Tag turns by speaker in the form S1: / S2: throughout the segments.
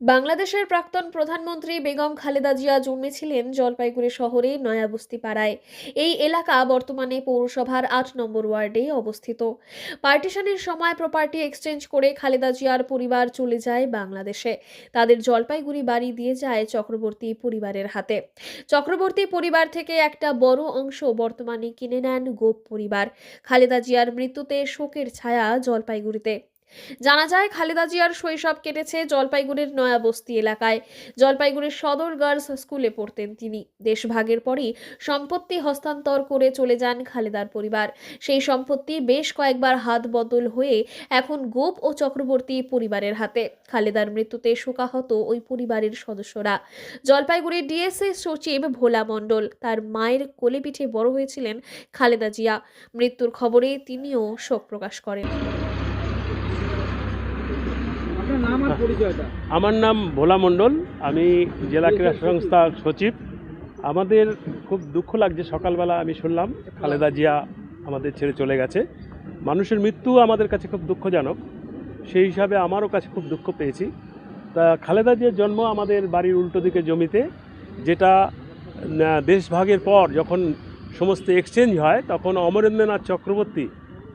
S1: বাংলাদেশের প্রাক্তন প্রধানমন্ত্রী বেগম খালেদা জিয়া জন্মেছিলেন জলপাইগুড়ি শহরে নয়াবস্তি পাড়ায় এই এলাকা বর্তমানে পৌরসভার আট নম্বর ওয়ার্ডে অবস্থিত। পার্টিশনের সময় প্রপার্টি এক্সচেঞ্জ করে খালেদা জিয়ার পরিবার চলে যায় বাংলাদেশে। তাদের জলপাইগুড়ি বাড়ি দিয়ে যায় চক্রবর্তী পরিবারের হাতে। চক্রবর্তী পরিবার থেকে একটা বড় অংশ বর্তমানে কিনে নেন গোপ পরিবার। খালেদা জিয়ার মৃত্যুতে শোকের ছায়া জলপাইগুড়িতে। জানা যায় খালেদা জিয়ার শৈশব কেটেছে জলপাইগুড়ির নয়াবস্তি এলাকায়। জলপাইগুড়ির সদর গার্লস স্কুলে পড়তেন তিনি। দেশভাগের পরই সম্পত্তি হস্তান্তর করে চলে যান খালেদার পরিবার। সেই সম্পত্তি বেশ কয়েকবার হাত বদল হয়ে এখন গোপ ও চক্রবর্তী পরিবারের হাতে। খালেদার মৃত্যুতে শোকাহত ওই পরিবারের সদস্যরা। জলপাইগুড়ির ডিএসএ সচিব ভোলা মণ্ডল তার মায়ের কোলে পিঠে বড় হয়েছিলেন খালেদা জিয়া। মৃত্যুর খবরে তিনিও শোক প্রকাশ করেন।
S2: আমার নাম ভোলা মণ্ডল, আমি জেলা ক্রীড়া সংস্থার সচিব। আমাদের খুব দুঃখ লাগছে, সকালবেলা আমি শুনলাম, খালেদা জিয়া আমাদের ছেড়ে চলে গেছে। মানুষের মৃত্যু আমাদের কাছে খুব দুঃখজনক, সেই হিসাবে আমারও কাছে খুব দুঃখ পেয়েছি। তা খালেদা জিয়ার জন্ম আমাদের বাড়ির উল্টো দিকে জমিতে, যেটা দেশভাগের পর যখন সমস্ত এক্সচেঞ্জ হয়, তখন অমরেন্দ্রনাথ চক্রবর্তী,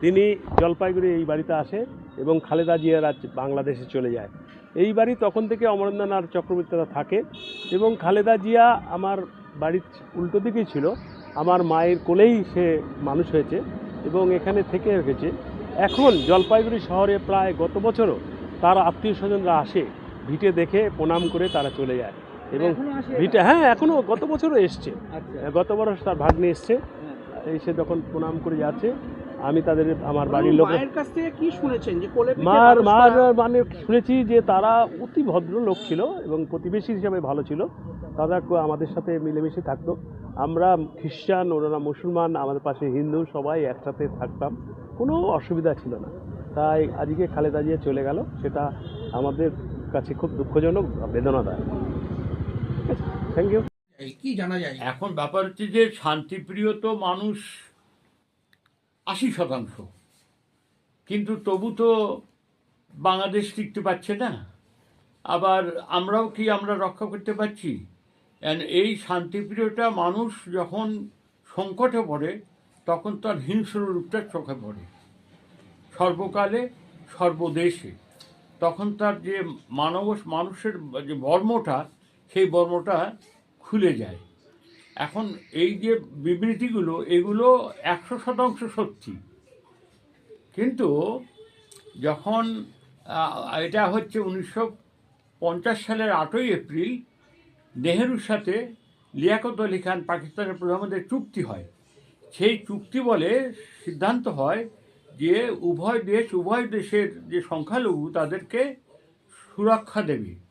S2: তিনি জলপাইগুড়ি এই বাড়িতে আসে। এবং খালেদা জিয়ার আজ বাংলাদেশে চলে যায়। এই বাড়ি তখন থেকে অমরেন্দ্রনাথ চক্রবর্তীরা থাকে এবং খালেদা জিয়া আমার বাড়ির উল্টো দিকেই ছিল। আমার মায়ের কোলেই সে মানুষ হয়েছে এবং এখানে থেকে রেখেছে এখন জলপাইগুড়ি শহরে প্রায় গত বছরও তার আত্মীয় স্বজনরা আসে ভিটে দেখে প্রণাম করে তারা চলে যায়। এবং ভিটে হ্যাঁ এখনও গত বছরও এসছে।
S3: আচ্ছা।
S2: গত বছর তার ভাগ্নে এসছে।
S3: হ্যাঁ।
S2: এসে যখন প্রণাম করে যাচ্ছে আমি তাদের আমার বাড়ির
S3: বলুন,
S2: লোক
S3: মায়ের কাছ থেকে কি শুনেছেন যে কোলে
S2: মার মার মানে শুনেছি যে তারা অতি ভদ্র লোক ছিল এবং প্রতিবেশী হিসাবে ভালো ছিল। তারা আমাদের সাথে মিলেমিশে থাকতো। আমরা খ্রিস্টান ওনারা মুসলমান আমাদের পাশে হিন্দু সবাই একসাথে থাকতাম। কোনো অসুবিধা ছিল না। তাই আজকে খালেদা জিয়া চলে গেল। সেটা আমাদের কাছে খুব দুঃখজনক বেদনাদায়ক। থ্যাংক ইউ
S3: কি জানা যায়?
S4: এখন ব্যাপার হচ্ছে যে শান্তিপ্রিয় তো মানুষ আশি শতাংশ। কিন্তু তবু তো বাংলাদেশ টিকতে পারছে না। আবার আমরাও কি আমরা রক্ষা করতে পারছি? এই শান্তিপ্রিয়টা মানুষ যখন সংকটে পড়ে, তখন তার হিংস্র রূপটা চোখে পড়ে। সর্বকালে সর্বদেশে। তখন তার যে মানব, মানুষের যে বর্মটা, সেই বর্মটা খুলে যায়। এখন এই যে বিবৃতিগুলো, এগুলো একশো শতাংশ সত্যি। কিন্তু যখন এটা হচ্ছে উনিশশো পঞ্চাশ সালের আটই এপ্রিল, নেহেরুর সাথে লিয়াকত আলী খান পাকিস্তানের প্রধানমন্ত্রীর চুক্তি হয়। সেই চুক্তি বলে সিদ্ধান্ত হয় যে উভয় দেশ, উভয় দেশের যে সংখ্যালঘু, তাদেরকে সুরক্ষা দেবে।